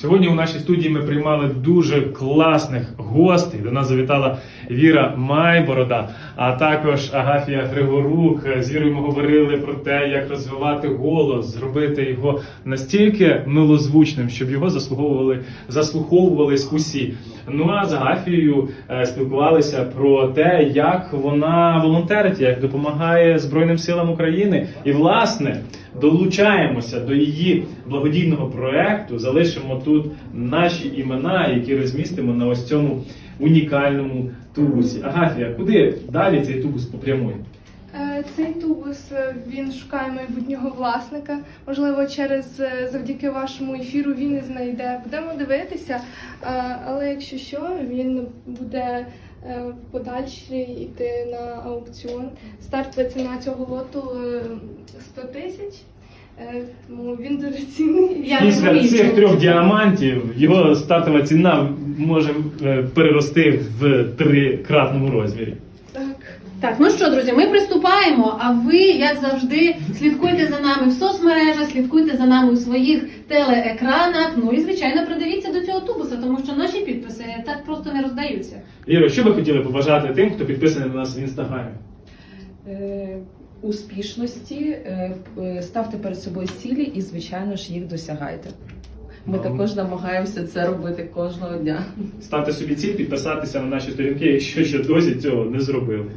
Сьогодні у нашій студії ми приймали дуже класних гостей. До нас завітала Віра Майборода, а також Агафія Григорук. З Вірою ми говорили про те, як розвивати голос, зробити його настільки милозвучним, щоб його заслуговували, заслуховувались усі. Ну а з Агафією е, спілкувалися про те, як вона волонтерить, як допомагає Збройним силам України. І власне долучаємося до її благодійного проекту. Залишимо тут наші імена, які розмістимо на ось цьому унікальному тубусі. Агафія, куди далі цей тубус попрямує? Е, Цей тубус е, він шукає майбутнього власника. Можливо, через е, завдяки вашому ефіру він і знайде. Будемо дивитися. Але якщо що, він буде в йти на аукціон. Стартова ціна цього лоту е, 100 тисяч. Е, Тому він дуже цінний. Я Після розумію, цих трьох діамантів його стартова ціна може е, перерости в трикратному розмірі. Так. Так, ну що, друзі, ми приступаємо. А ви, як завжди, слідкуйте за нами в соцмережах, слідкуйте за нами у своїх телеекранах. Ну і звичайно, придивіться до цього тубуса, тому що наші підписи так просто не роздаються. Іро, що ви хотіли побажати тим, хто підписаний на нас в інстаграмі? Успішності, е, е, ставте перед собою цілі і, звичайно ж, їх досягайте. Ми також намагаємося це робити кожного дня. Ставте собі ціль підписатися на наші сторінки, якщо ще досі цього не зробили.